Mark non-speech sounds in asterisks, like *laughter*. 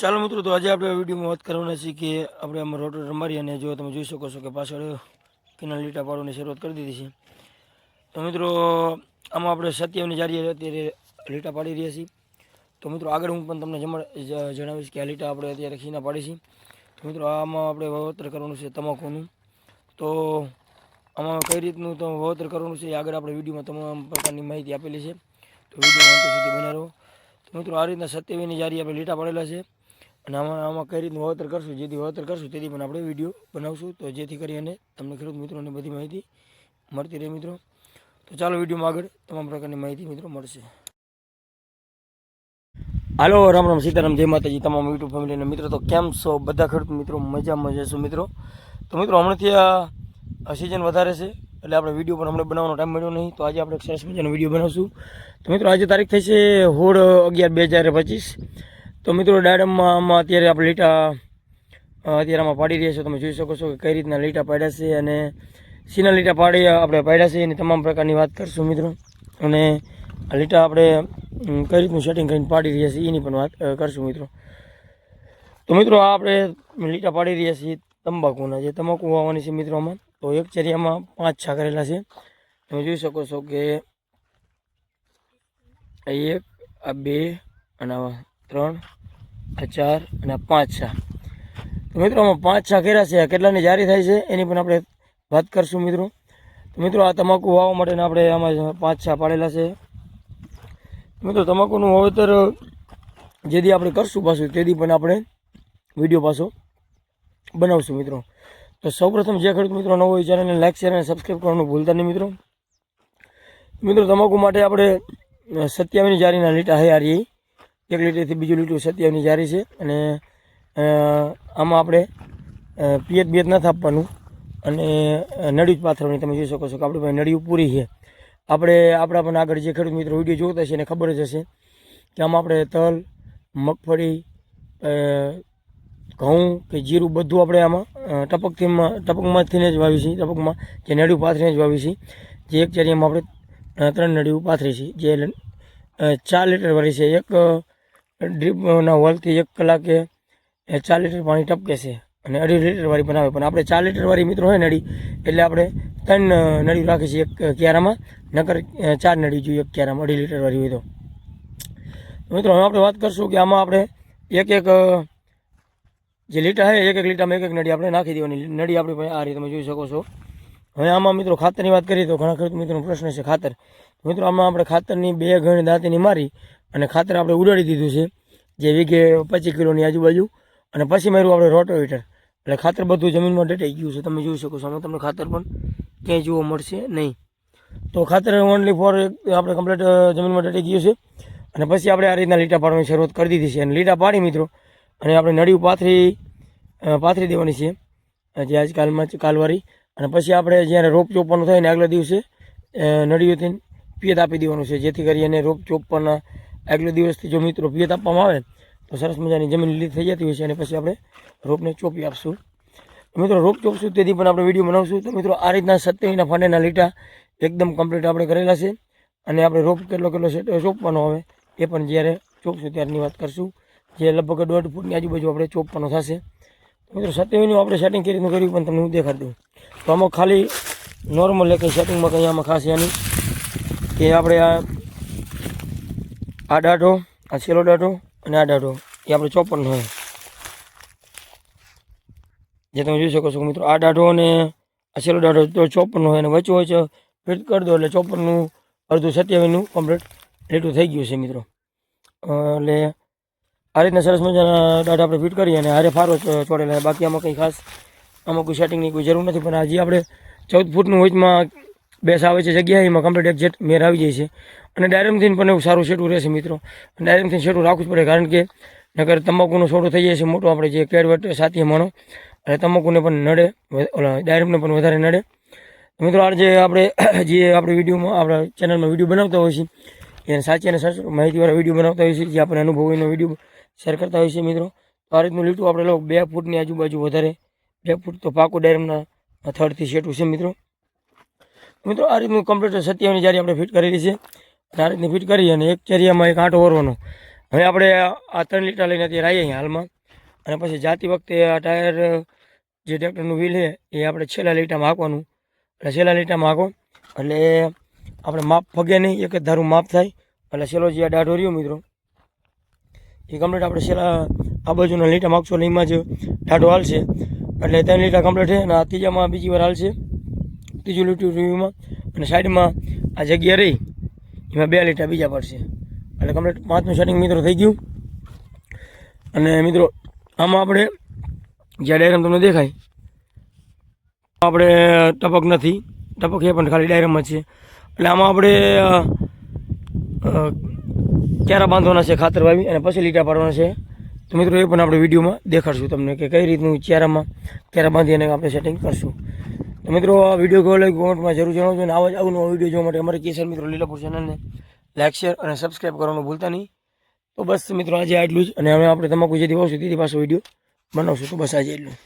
ચાલો મિત્રો, તો આજે આપણે વિડીયોમાં વાત કરવાના છીએ કે આપણે આમાં રોટર રમારી અને જો તમે જોઈ શકો છો કે પાછળ કિનાલ લીટા પાડવાની શરૂઆત કરી દીધી છે. તો મિત્રો, આમાં આપણે સત્યવની જારી અત્યારે લીટા પાડી રહ્યા છીએ. તો મિત્રો, આગળ હું પણ તમને જણાવીશ કે આ લીટા આપણે અત્યારે ખીના પાડી છીએ. તો મિત્રો, આમાં આપણે વાવતર કરવાનું છે તમાકુનું. તો આમાં કઈ રીતનું તો વાવતર કરવાનું છે આગળ આપણે વિડીયોમાં તમામ પ્રકારની માહિતી આપેલી છે. તો વીડિયો અંત સુધી બના રહો. તો મિત્રો, આ રીતના સત્યવીની જારી આપણે લીટા પાડેલા છે. અને આમાં આમાં કઈ રીતનું વાવતર કરશું, જેથી વાવતર કરશું તેથી પણ આપણે વીડિયો બનાવશું. તો જેથી કરી અને તમને ખેડૂત મિત્રોને બધી માહિતી મળતી રહે મિત્રો. તો ચાલો વિડીયોમાં આગળ તમામ પ્રકારની માહિતી મિત્રો મળશે. હાલો, રામ રામ, સીતારામ, જય માતાજી, તમામ યુટ્યુબ ફેમિલીને મિત્રો. તો કેમ છો? બધા ખેડૂત મિત્રો, મજામાં જશો મિત્રો? તો મિત્રો, હમણાંથી આ સિઝન વધારે છે, એટલે આપણે વીડિયો પણ હમણાં બનાવવાનો ટાઈમ મળ્યો નહીં. તો આજે આપણે સરસ મજાનો વીડિયો બનાવશું. તો મિત્રો, આજે તારીખ થઈ છે હોળ અગિયાર, બે હજાર પચીસ. તો મિત્રો ડાયડમમાં આમાં અત્યારે આપણે લીટા અત્યારે આમાં પાડી રહ્યા છો. તમે જોઈ શકો છો કે કઈ રીતના લીટા પાડ્યા છે અને સીના લીટા પાડી આપણે પાડ્યા છે એની તમામ પ્રકારની વાત કરશું મિત્રો. અને આ લીટા આપણે કઈ રીતનું સેટિંગ કરીને પાડી રહ્યા છીએ એની પણ વાત કરશું મિત્રો. તો મિત્રો, આ આપણે લીટા પાડી રહ્યા છીએ તંબાકુના, જે તમાકુ વાવવાની છે મિત્રો આમાં. તો એક ચરિયામાં પાંચ છા કરેલા છે. તમે જોઈ શકો છો કે એક, આ બે, અને આ ત્રણ, આ ચાર અને આ પાંચ છા. તો મિત્રો, આમાં પાંચ છા કર્યા છે. કેટલાની જારી થાય છે, એની પણ આપણે વાત કરશું મિત્રો. તો મિત્રો, આ તમાકુ વાવવા માટેના આપણે આમાં પાંચ છા પાડેલા છે. મિત્રો, તમાકુનું વાવેતર જેથી આપણે કરશું પાછું તેથી પણ આપણે વીડિયો પાછો બનાવશું મિત્રો. તો સૌપ્રથમ જે ખેડૂત મિત્રો નવો હોય, ચેનલને લાઇક શેર અને સબસ્ક્રાઈબ કરવાનું ભૂલતા નહીં મિત્રો. મિત્રો, તમાકુ માટે આપણે સત્યાવીની જારીના લીટા હૈયારી એક લીટરથી બીજું લીટર સત્યાવીની જારી છે અને આમાં આપણે પિયત બિયત નથી આપવાનું અને નડિયું જ પાથરવાની તમે જોઈ શકો છો કે આપણી પાસે નડિયું પૂરી છે. આપણે, આપણા પણ આગળ જે ખેડૂત મિત્રો વીડિયો જોતા છે એને ખબર જ હશે કે આમાં આપણે તલ, મગફળી ઘઉં કે જીરું બધું આપણે આમાં ટપકથીમાં ટપકથી ટપકમાંથી જ વાવી છીએ. ટપકમાં જે નડિયું પાથરીને જ વાવી છીએ. જે એક ચરિયામાં આપણે ત્રણ નડિયું પાથરી છીએ જે ચાર લીટર વાળી છે. એક ડ્રીપના હોલથી એક કલાકે ચાર લીટર પાણી ટપકે છે અને અઢી લીટરવાળી બનાવે. પણ આપણે ચાર લીટરવાળી મિત્રો હોય નળી એટલે આપણે ત્રણ નળી રાખીએ છીએ એક ક્યારામાં, નકર ચાર નળી જોઈએ એક ક્યારામાં, અઢી લીટરવાળી હોય તો. મિત્રો, હવે આપણે વાત કરશું કે આમાં આપણે એક એક, જે લીટર છે એક એક લીટરમાં એક એક નળી આપણે નાખી દેવાની. નળી આપણે આ રીતે તમે જોઈ શકો છો. હવે આમાં મિત્રો ખાતરની વાત કરીએ તો ઘણા ખેડૂત મિત્રોનો પ્રશ્ન છે ખાતર. મિત્રો, આમાં આપણે ખાતરની બે ઘણી દાંતીની મારી અને ખાતર આપણે ઉડાડી દીધું છે, જે વીઘે પચીસ કિલોની આજુબાજુ અને પછી માર્યું આપણે રોટોવીટર. એટલે ખાતર બધું જમીનમાં ડટાઈ ગયું છે. તમે જોઈ શકો છો, આમાં તમને ખાતર પણ ક્યાંય જોવા મળશે નહીં. તો ખાતર ઓનલી ફોર આપણે કમ્પ્લીટ જમીનમાં ડટાઈ ગયું છે અને પછી આપણે આ રીતના લીટા પાડવાની શરૂઆત કરી દીધી છે. અને લીટા પાડી મિત્રો, અને આપણે નળિયું પાથરી પાથરી દેવાની છે. જે આજકાલમાં કાલવારી અને પછી આપણે જ્યારે રોપ ચોપવાનું થાય ને આગલા દિવસે નળીઓથી પિયત આપી દેવાનું છે. જેથી કરી અને રોપ ચોપવાના આગલા દિવસથી જો મિત્રો પિયત આપવામાં આવે, તો સરસ મજાની જમીન લીલી થઈ જતી હોય છે અને પછી આપણે રોપને ચોપી આપશું. મિત્રો, રોપ ચોપશું તેથી પણ આપણે વીડિયો બનાવશું. તો મિત્રો, આ રીતના સત્યાવીના ફાંડેના લીટા એકદમ કમ્પ્લીટ આપણે કરેલા છે અને આપણે રોપ કેટલો કેટલો છે ચોપવાનો આવે એ પણ જ્યારે ચોપશું ત્યારની વાત કરશું. જે લગભગ દોઢ ફૂટની આજુબાજુ આપણે ચોપવાનો થશે. મિત્રો સત્યાવીનું આપણે સેટિંગ કરી રીતનું કર્યું પણ તમને હું દેખાડી દઉં. તો આમાં ખાલી નોર્મલ કંઈ સેટિંગમાં કંઈ આમાં ખાસ એની કે આપણે આ આ દાઢો, આ છેલ્લો દાઢો અને આ દાઢો, એ આપણે ચોપન હોય. જે તમે જોઈ શકો છો મિત્રો, આ દાઢો અને આ છેલ્લો દાઢો તો ચોપન હોય અને વચ્ચે છે ફિટ કરી દો એટલે ચોપનનું અડધું સત્યાવીસનું કમ્પ્લીટ લીટું થઈ ગયું છે મિત્રો. એટલે આ રીતના સરસ મજાના દાઢા આપણે ફિટ કરીએ અને હારે ફારો ચોડેલા બાકી આમાં કંઈ ખાસ આમાં કોઈ સેટિંગની કોઈ જરૂર નથી, પણ હજી આપણે ચૌદ ફૂટનું વચમાં બેસ આવે છે જગ્યા, એમાં કમ્પ્લીટ એક્ઝેક્ટ મેર આવી જાય છે. અને ડાયરેમથીન પણ એવું સારું શેટું રહેશે મિત્રો. ડાયરેમથી શેટું રાખવું જ પડે, કારણ કે નગર તમાકુનો છોડો થઈ જાય છે, મોટો આપણે જે કેડવટ સાથે માણો, અને તમાકુને પણ નડે ડાયરેમને પણ વધારે નડે. મિત્રો, આજે આપણે *coughs* જે આપણે વિડીયોમાં, આપણા ચેનલમાં વીડિયો બનાવતા હોય છે એને સાચી અને સાચી માહિતીવાળા વીડિયો બનાવતા હોય છે જે આપણે અનુભવીનો વીડિયો શેર કરતા હોય છે મિત્રો. તો આ રીતનું લીટું આપણે લોકો બે ફૂટની આજુબાજુ વધારે બે ફૂટ તો પાકું ડાયરમના થર્ડથી શેટું છે મિત્રો. મિત્રો, આ રીતનું કમ્પ્યુટર સત્યાવીની જારી આપણે ફિટ કરેલી છે. આ રીતની ફિટ કરી અને એક ચરિયામાં એક આંટો ઓરવાનો. હવે આપણે આ ત્રણ લીટર લઈને અત્યારે આવીએ અહીંયા હાલમાં. અને પછી જાતી વખતે આ ટાયર, જે ટ્રેક્ટરનું વ્હીલ છે, એ આપણે છેલ્લા લીટામાં હાંકવાનું. એટલે છેલ્લા લીટામાં હાંકો. એટલે આપણે માપ ફગે નહીં, એક જ ધારું માપ થાય. એટલે છેલ્લો જે આ દાઢો રહ્યો મિત્રો, એ કમ્પ્લીટ આપણે છેલ્લા આ બાજુના લીટા માગશો એટલે એમાં જ દાઢો હાલશે. એટલે ત્રણ લીટા કમ્પ્લીટ છે અને આ ત્રીજામાં બીજી વાર હાલશે. ત્રીજું લીટું રિવ્યુમાં અને સાઈડમાં આ જગ્યા રહી, એમાં બે લીટા બીજા પડશે. એટલે કમ્પ્લીટ પાંચનું સેટિંગ મિત્રો થઈ ગયું. અને મિત્રો, આમાં આપણે જે ડાયરમ તમને દેખાય આપણે ટપક નથી. ટપક એ પણ ખાલી ડાયગ્રામમાં છે. એટલે આમાં આપણે ક્યારા બાંધવાના છે ખાતર વાવી અને પછી લીટા પાડવાના છે. તો મિત્રો એ પણ આપણે વિડીયોમાં દેખાડશું તમને કે કઈ રીતનું ચેરામાં ચેરા બાંધી અને આપણે સેટિંગ કરશું. તો મિત્રો આ વીડિયો કેવો લાગ્યો કોમેન્ટમાં જરૂર જણાવજો અને આવા જ આવું નવો વીડિયો જોવા માટે અમારી કેસર મિત્રો લીલાપુર ચેનલને લાઇક શેર અને સબસ્ક્રાઈબ કરવાનું ભૂલતા નહીં. તો બસ મિત્રો આજે આટલું જ અને હવે આપણે તમાકુ જેથી દિવસ સુધી પાછો વીડિયો બનાવશું તો બસ આજે એટલું